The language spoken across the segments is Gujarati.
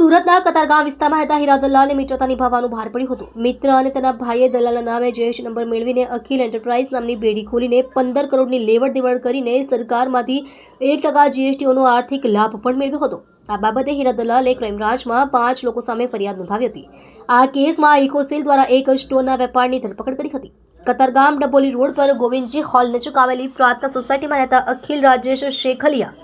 સુરતના કતારગામ વિસ્તારમાં રહેતા હીરા દલાલને મિત્રતા નિભાવવાનું ભાર પડ્યું હતું. મિત્ર અને તેના ભાઈએ દલાલના નામે જયેશ નંબર મેળવીને અખિલ એન્ટરપ્રાઇઝ નામની બેડી ખોલીને પંદર કરોડની લેવડ દેવડ કરીને સરકારમાંથી એક ટકા જીએસટીઓનો આર્થિક લાભ પણ મેળવ્યો હતો. આ બાબતે હીરા દલાલે ક્રાઇમબ્રાન્ચમાં પાંચ લોકો સામે ફરિયાદ નોંધાવી હતી. આ કેસમાં ઇકોસેલ દ્વારા એક સ્ટોરના વેપારની ધરપકડ કરી હતી. કતારગામ ડબોલી રોડ પર ગોવિંદજી હોલ નજીક આવેલી પ્રાર્થના સોસાયટીમાં રહેતા અખિલ રાજેશ શેખલિયા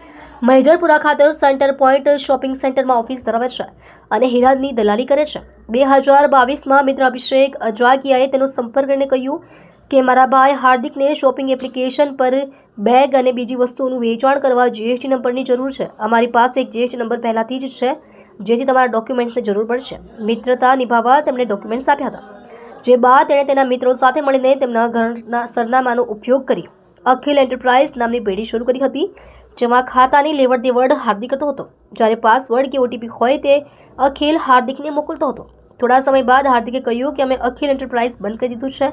મહિધરપુરા ખાતે સેન્ટર પોઈન્ટ શોપિંગ સેન્ટરમાં ઓફિસ ધરાવે છે અને હીરાની દલાલી કરે છે. બે હજાર બાવીસમાં મિત્ર અભિષેક અજવાગિયાએ તેનો સંપર્ક કરીને કહ્યું કે, મારા ભાઈ હાર્દિકને શોપિંગ એપ્લિકેશન પર બેગ અને બીજી વસ્તુઓનું વેચાણ કરવા જીએસટી નંબરની જરૂર છે. અમારી પાસે એક જીએસટી નંબર પહેલાંથી જ છે, જેથી તમારા ડોક્યુમેન્ટ્સની જરૂર પડશે. મિત્રતા નિભાવવા તેમણે ડોક્યુમેન્ટ્સ આપ્યા હતા, જે બાદ તેણે તેના મિત્રો સાથે મળીને તેમના ઘરના સરનામાનો ઉપયોગ કરી અખિલ એન્ટરપ્રાઇઝ નામની પેઢી શરૂ કરી હતી. જેમાં ખાતાની લેવડ દેવડ હાર્દિક કરતો હતો. જ્યારે પાસવર્ડ કે ઓટીપી હોય તે અખિલ હાર્દિકને મોકલતો હતો. થોડા સમય બાદ હાર્દિકે કહ્યું કે અમે અખિલ એન્ટરપ્રાઇઝ બંધ કરી દીધું છે,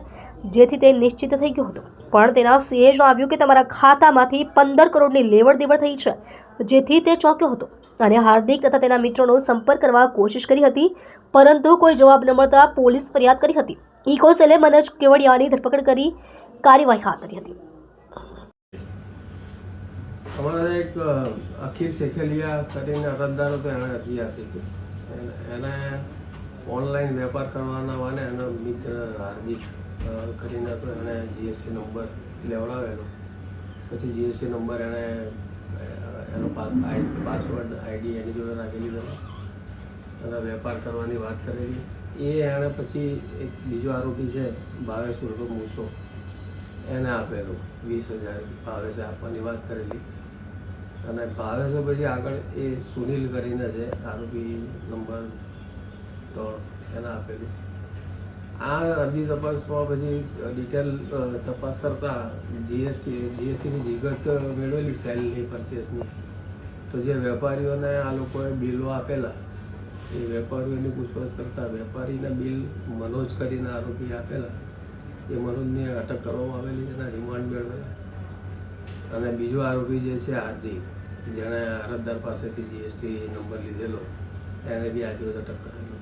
જેથી તે નિશ્ચિત થઈ ગયો હતો. પણ તેના સીએ જણાવ્યું કે તમારા ખાતામાંથી પંદર કરોડની લેવડ દેવડ થઈ છે, જેથી તે ચોંક્યો હતો. અને હાર્દિક તથા તેના મિત્રોનો સંપર્ક કરવા કોશિશ કરી હતી, પરંતુ કોઈ જવાબ ન મળતા પોલીસ ફરિયાદ કરી હતી. ઇકોસેલે મનોજ કેવડિયાની ધરપકડ કરી કાર્યવાહી હાથ ધરી હતી. અમારે એક અખીર શેખેલિયા કરીને અરજદાર હતો એણે અરજી આપી હતી. એને- ઓનલાઈન વેપાર કરવાના વાને એનો મિત્ર હાર્દિક કરીને હતો, એણે જીએસટી નંબર લેવડાવેલો. પછી જીએસટી નંબર એણે એનો પાસવર્ડ આઈડી એની જોડે રાખી લીધેલો અને વેપાર કરવાની વાત કરેલી. એ એણે પછી એક બીજો આરોપી છે, ભાવેશ ઉર્ફ મૂસો, એને આપેલું. વીસ હજાર ભાવેશે આપવાની વાત કરેલી. અને ભાવે છે પછી આગળ એ સુનિલ કરીને છે આરોપી નંબર ત્રણ, એને આપેલું. આ અરજી તપાસમાં પછી ડિટેલ તપાસ કરતા જીએસટી જીએસટીની વિગત મેળવેલી સેલની પરચેસની તો જે વેપારીઓને આ લોકોએ બિલો આપેલા, એ વેપારીઓની પૂછપરછ કરતાં વેપારીને બિલ મનોજ કરીને આરોપી આપેલા. એ મનોજની અટક કરવામાં આવેલી એના રિમાન્ડ મેળવેલા. અને બીજો આરોપી જે છે હાર્દિક, જેણે અરજદાર પાસેથી જીએસટી નંબર લીધેલો, એને બી આજે અટક કરેલી.